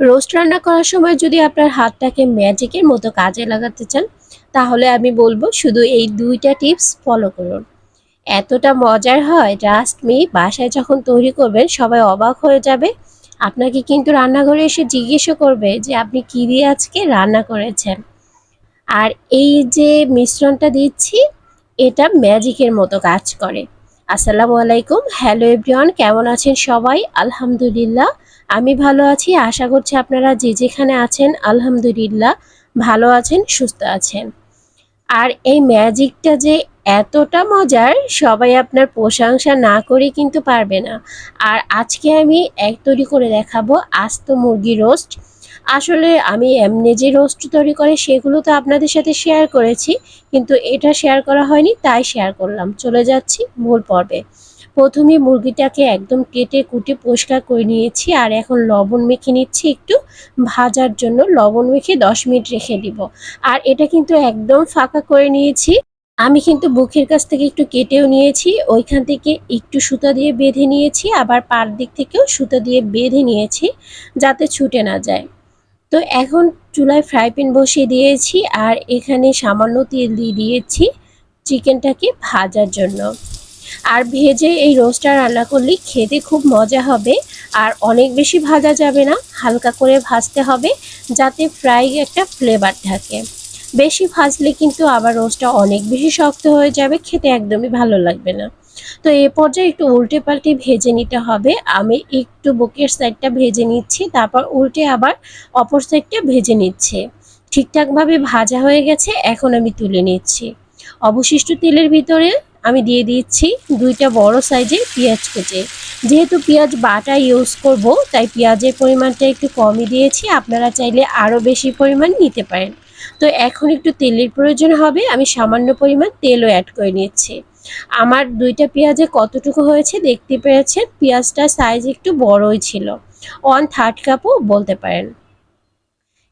Roast রান্না করার সময় যদি আপনার হাতটাকে ম্যাজিকের মতো কাজে লাগাতে চান, তাহলে আমি বলব শুধু এই দুইটা টিপস ফলো করুন। এতটা মজার হয় জাস্ট মি বাসায় যখন তৈরি করবেন, সবাই অবাক হয়ে যাবে। আপনাকে কিন্তু রান্নাঘরে এসে জিজ্ঞেসও করবে যে, আপনি কী দিয়ে আজকে রান্না করেছেন? আর এই যে মিশ্রণটা দিচ্ছি, এটা ম্যাজিকের মতো কাজ করে। আসসালামু আলাইকুম। হ্যালো এভরিওয়ান, কেমন আছেন সবাই? আলহামদুলিল্লাহ। আমি ভালো আছি, আশা করছি আপনারা যে যেখানে আছেন, আলহামদুলিল্লাহ ভালো আছেন, সুস্থ আছেন। আর এই ম্যাজিকটা যে এতটা মজার, সবাই আপনার প্রশংসা না করে কিন্তু পারবে না। আর আজকে আমি এক তৈরি করে দেখাবো আস্ত মুরগি রোস্ট। আসলে আমি এমনি যে রোস্ট তৈরি করে, সেগুলো তো আপনাদের সাথে শেয়ার করেছি, কিন্তু এটা শেয়ার করা হয়নি, তাই শেয়ার করলাম। চলে যাচ্ছি মূল পর্বে। প্রথমে মুরগিটাকে একদম কেটে কুটে পরিষ্কার করে নিয়েছি, আর এখন লবণ মেখে নিচ্ছি, একটু ভাজার জন্য লবণ মেখে দশ মিনিট রেখে দিব। আর এটা কিন্তু একদম ফাঁকা করে নিয়েছি। আমি কিন্তু বুকের কাছ থেকে একটু কেটেও নিয়েছি, ওইখান থেকে একটু সুতা দিয়ে বেঁধে নিয়েছি, আবার পার দিক থেকেও সুতা দিয়ে বেঁধে নিয়েছি, যাতে ছুটে না যায়। তো এখন চুলায় ফ্রাই প্যান বসিয়ে দিয়েছি, আর এখানে সামান্য তেল দিয়ে দিয়েছি চিকেনটাকে ভাজার জন্য। আর ভেজে এই রোস্টটা রান্না করলে খেতে খুব মজা হবে। আর অনেক বেশি ভাজা যাবে না, হালকা করে ভাজতে হবে যাতে ফ্রাই একটা ফ্লেভার থাকে। বেশি ভাজলে কিন্তু আবার রোস্টটা অনেক বেশি শক্ত হয়ে যাবে, খেতে একদমই ভালো লাগবে না। তো এ পর্যায়ে একটু উল্টে পাল্টে ভেজে নিতে হবে। আমি একটু বুকের সাইডটা ভেজে নিচ্ছি, তারপর উল্টে আবার অপর সাইডটা ভেজে নিচ্ছে। ঠিকঠাকভাবে ভাজা হয়ে গেছে, এখন আমি তুলে নিচ্ছি। অবশিষ্ট তেলের ভিতরে আমি দিয়ে দিচ্ছি দুইটা বড় সাইজের পেঁয়াজ কুচে। যেহেতু পেঁয়াজ বাটা ইউজ করব, তাই পেঁয়াজের পরিমাণটা একটু কমই দিয়েছি। আপনারা চাইলে আরও বেশি পরিমাণ নিতে পারেন। তো এখন একটু তেলের প্রয়োজন হবে, আমি সামান্য পরিমাণ তেলও অ্যাড করে নিচ্ছি। আমার দুইটা পেঁয়াজে কতটুকু হয়েছে দেখতে পেরেছেন পেঁয়াজটার সাইজ একটু বড়ই ছিল। ওয়ান থার্ড কাপও বলতে পারেন।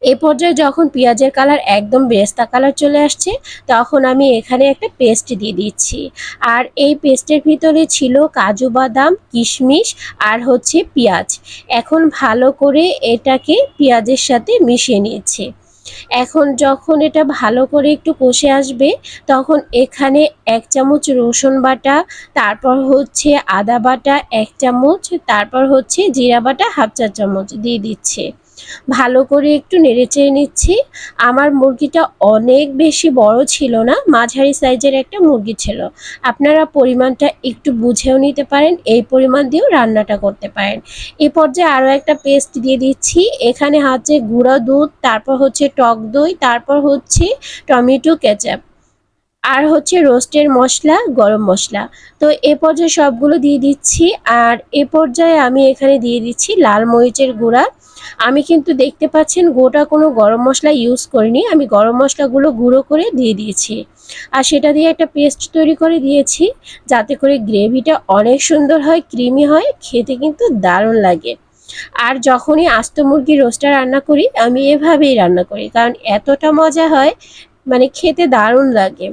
এ পর্যায়ে যখন পেঁয়াজের কালার একদম বেস্তা কালার চলে আসছে, তখন আমি এখানে একটা পেস্ট দিয়ে দিচ্ছি। আর এই পেস্টের ভিতরে ছিল কাজু বাদাম, কিশমিশ আর হচ্ছে পেঁয়াজ। এখন ভালো করে এটাকে পেঁয়াজের সাথে মিশিয়ে নিয়েছে। এখন যখন এটা ভালো করে একটু কষে আসবে, তখন এখানে এক চামচ রসুন বাটা, তারপর হচ্ছে আদা বাটা এক চামচ, তারপর হচ্ছে জিরা বাটা হাফ চা চামচ দিয়ে দিচ্ছে। ভালো করে একটু নেড়েচেড়ে নিচ্ছি। আমার মুরগিটা অনেক বেশি বড় ছিল না, মাঝারি সাইজের একটা মুরগি ছিল। আপনারা পরিমাণটা একটু বুঝেও নিতে পারেন, এই পরিমাণ দিয়েও রান্নাটা করতে পারেন। এ পর্যায়ে আরও একটা পেস্ট দিয়ে দিচ্ছি। এখানে হচ্ছে গুঁড়া দুধ, তারপর হচ্ছে টক দই, তারপর হচ্ছে টমেটো কেচাপ। আর হচ্ছে রোস্টের মশলা, গরম মশলা। তো এ পর্যায়ে সবগুলো দিয়ে দিচ্ছি। আর এ পর্যায়ে আমি এখানে দিয়ে দিচ্ছি লাল মরিচের গুঁড়া। আমি কিন্তু দেখতে পাচ্ছেন গোটা কোনো গরম মশলা ইউজ করিনি, আমি গরম মশলাগুলো গুঁড়ো করে দিয়ে দিয়েছি। আর সেটা দিয়ে একটা পেস্ট তৈরি করে দিয়েছি, যাতে করে গ্রেভিটা অনেক সুন্দর হয়, ক্রিমি হয়, খেতে কিন্তু দারুণ লাগে। আর যখনই আস্ত মুরগির রোস্টটা রান্না করি, আমি এভাবেই রান্না করি, কারণ এতটা মজা হয় মানে খেতে দারুণ লাগে।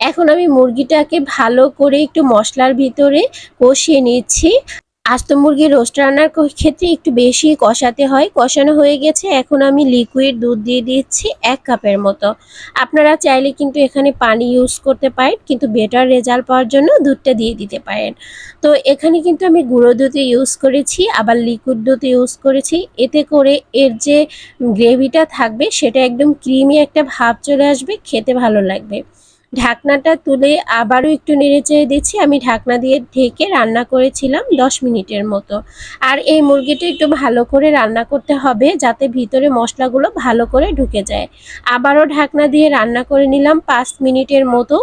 এখন আমি মুরগিটাকে ভালো করে একটু মশলার ভিতরে কষিয়ে নিচ্ছি। আস্ত মুরগির রোস্ট রান্নার ক্ষেত্রে একটু বেশি কষাতে হয়। কষানো হয়ে গেছে, এখন আমি লিকুইড দুধ দিয়ে দিচ্ছি এক কাপের মতো। আপনারা চাইলে কিন্তু এখানে পানি ইউজ করতে পারেন, কিন্তু বেটার রেজাল্ট পাওয়ার জন্য দুধটা দিয়ে দিতে পারেন। তো এখানে কিন্তু আমি গুঁড়ো দুধ ইউজ করেছি, আবার লিকুইড দুধ ইউজ করেছি। এতে করে এর যে গ্রেভিটা থাকবে, সেটা একদম ক্রিমি একটা ভাব চলে আসবে, খেতে ভালো লাগবে। ঢাকনাটা তুলে আবারও একটু নেড়ে চেড়ে দিচ্ছি। আমি ঢাকনা দিয়ে ঢেকে রান্না করেছিলাম দশ মিনিটের মতো। আর এই মুরগিটা একটু ভালো করে রান্না করতে হবে যাতে ভিতরে মশলাগুলো ভালো করে ঢুকে যায়। আবারও ঢাকনা দিয়ে রান্না করে নিলাম পাঁচ মিনিটের মতো।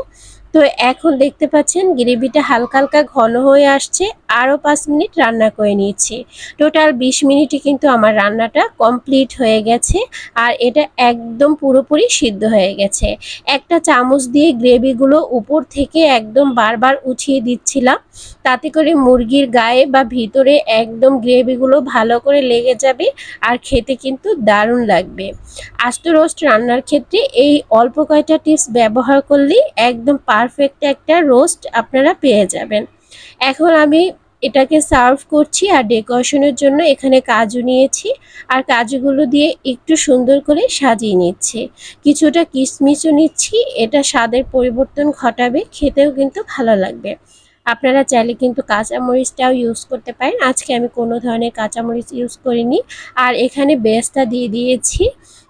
তো এখন দেখতে পাচ্ছেন গ্রেভিটা হালকা হালকা ঘন হয়ে আসছে, আরও পাঁচ মিনিট রান্না করে নিয়েছি টোটাল বিশ মিনিটে কিন্তু আমার রান্নাটা কমপ্লিট হয়ে গেছে আর এটা একদম পুরোপুরি সিদ্ধ হয়ে গেছে। একটা চামচ দিয়ে গ্রেভিগুলো উপর থেকে একদম বারবার উঠিয়ে দিচ্ছিলাম, তাতে করে মুরগির গায়ে বা ভিতরে একদম গ্রেভিগুলো ভালো করে লেগে যাবে আর খেতে কিন্তু দারুণ লাগবে। আস্ত রোস্ট রান্নার ক্ষেত্রে এই অল্প কয়টা টিপস ব্যবহার করলেই একদম পারফেক্ট একটা রোস্ট আপনারা পেয়ে যাবেন। এখন আমি এটাকে সার্ভ করছি আর ডেকোরেশনের জন্য এখানে কাজু নিয়েছি আর কাজুগুলো দিয়ে একটু সুন্দর করে সাজিয়ে নিচ্ছি। কিছুটা কিশমিশও নিচ্ছি, এটা স্বাদের পরিবর্তন ঘটাবে, খেতেও কিন্তু ভালো লাগবে। আপনারা চাইলে কিন্তু কাঁচামরিচটাও ইউজ করতে পারেন। আজকে আমি কোনো ধরনের কাঁচামরিচ ইউজ করিনি। আর এখানে বেসটা দিয়ে দিয়েছি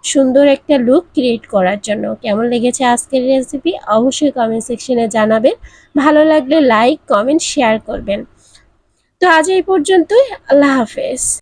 সুন্দর একটা লুক ক্রিয়েট করার জন্য। কেমন লেগেছে আজকের রেসিপি অবশ্যই কমেন্ট সেকশনে জানাবেন। ভালো লাগলে লাইক কমেন্ট শেয়ার করবেন। তো আজ এই পর্যন্তই। আল্লাহ হাফেজ।